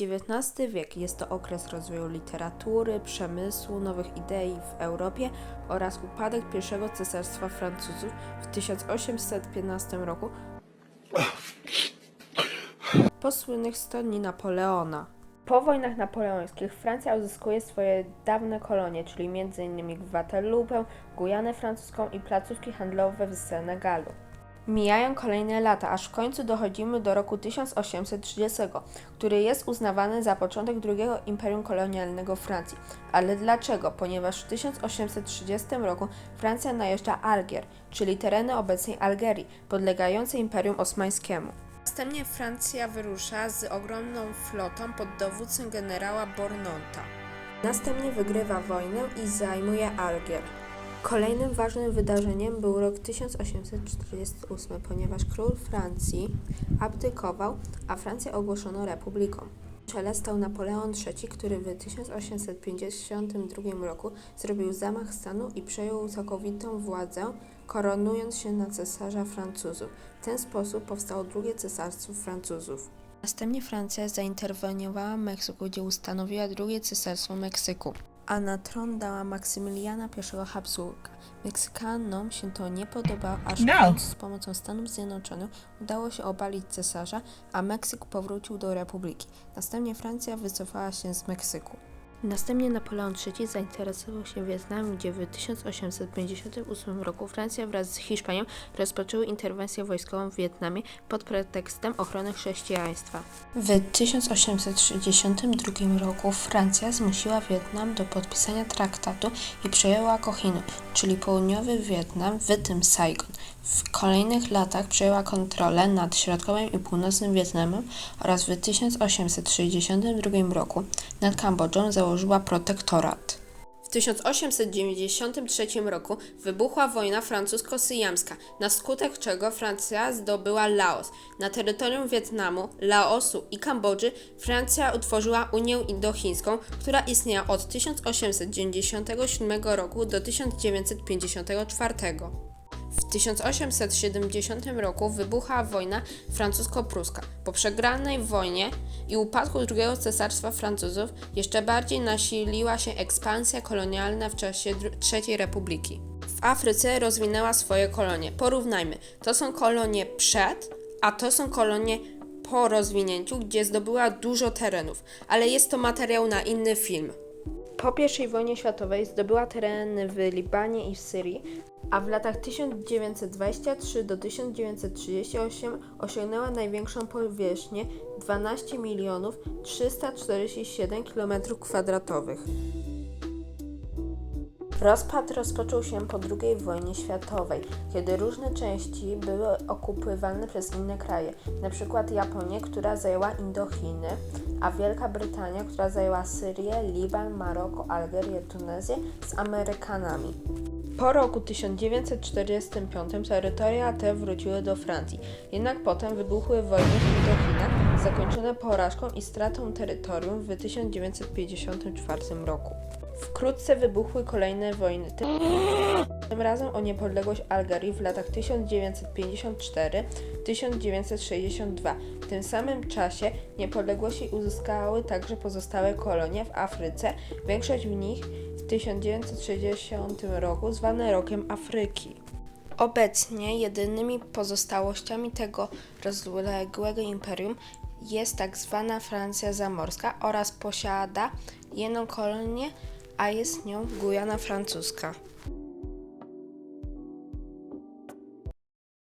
XIX wiek jest to okres rozwoju literatury, przemysłu, nowych idei w Europie oraz upadek pierwszego cesarstwa Francuzów w 1815 roku po słynnych 100 dni Napoleona. Po wojnach napoleońskich Francja uzyskuje swoje dawne kolonie, czyli m.in. Guadeloupe, Gujanę francuską i placówki handlowe w Senegalu. Mijają kolejne lata, aż w końcu dochodzimy do roku 1830, który jest uznawany za początek drugiego imperium kolonialnego Francji. Ale dlaczego? Ponieważ w 1830 roku Francja najeżdża Algier, czyli tereny obecnej Algierii, podlegające Imperium Osmańskiemu. Następnie Francja wyrusza z ogromną flotą pod dowództwem generała Bornonta. Następnie wygrywa wojnę i zajmuje Algier. Kolejnym ważnym wydarzeniem był rok 1848, ponieważ król Francji abdykował, a Francję ogłoszono republiką. W czele stał Napoleon III, który w 1852 roku zrobił zamach stanu i przejął całkowitą władzę, koronując się na cesarza Francuzów. W ten sposób powstało drugie cesarstwo Francuzów. Następnie Francja zainterweniowała w Meksyku, gdzie ustanowiła drugie cesarstwo Meksyku, a na tron dała Maksymiliana I Habsburga. Meksykanom się to nie podobało, aż w No. końcu z pomocą Stanów Zjednoczonych udało się obalić cesarza, a Meksyk powrócił do republiki. Następnie Francja wycofała się z Meksyku. Następnie Napoleon III zainteresował się Wietnamem, gdzie w 1858 roku Francja wraz z Hiszpanią rozpoczęły interwencję wojskową w Wietnamie pod pretekstem ochrony chrześcijaństwa. W 1862 roku Francja zmusiła Wietnam do podpisania traktatu i przejęła Kohinu, czyli południowy Wietnam, w tym Saigon. W kolejnych latach przejęła kontrolę nad środkowym i północnym Wietnamem oraz w 1862 roku nad Kambodżą założyła protektorat. W 1893 roku wybuchła wojna francusko-syjamska, na skutek czego Francja zdobyła Laos. Na terytorium Wietnamu, Laosu i Kambodży Francja utworzyła Unię Indochińską, która istniała od 1897 roku do 1954. W 1870 roku wybuchła wojna francusko-pruska. Po przegranej wojnie i upadku drugiego cesarstwa Francuzów jeszcze bardziej nasiliła się ekspansja kolonialna w czasie III Republiki. W Afryce rozwinęła swoje kolonie. Porównajmy, to są kolonie przed, a to są kolonie po rozwinięciu, gdzie zdobyła dużo terenów, ale jest to materiał na inny film. Po I wojnie światowej zdobyła tereny w Libanie i w Syrii, a w latach 1923 do 1938 osiągnęła największą powierzchnię 12 milionów 347 km2. Rozpad rozpoczął się po II wojnie światowej, kiedy różne części były okupywane przez inne kraje, np. Japonię, która zajęła Indochiny, a Wielka Brytania, która zajęła Syrię, Liban, Maroko, Algerię, Tunezję z Amerykanami. Po roku 1945 terytoria te wróciły do Francji, jednak potem wybuchły wojny w Indochinach, zakończone porażką i stratą terytorium w 1954 roku. Wkrótce wybuchły kolejne wojny, tym, razem o niepodległość Algerii w latach 1954-1962. W tym samym czasie niepodległości uzyskały także pozostałe kolonie w Afryce, większość w nich w 1960 roku zwane Rokiem Afryki. Obecnie jedynymi pozostałościami tego rozległego imperium jest tak zwana Francja Zamorska oraz posiada jedną kolonię, a jest nią Gujana Francuska.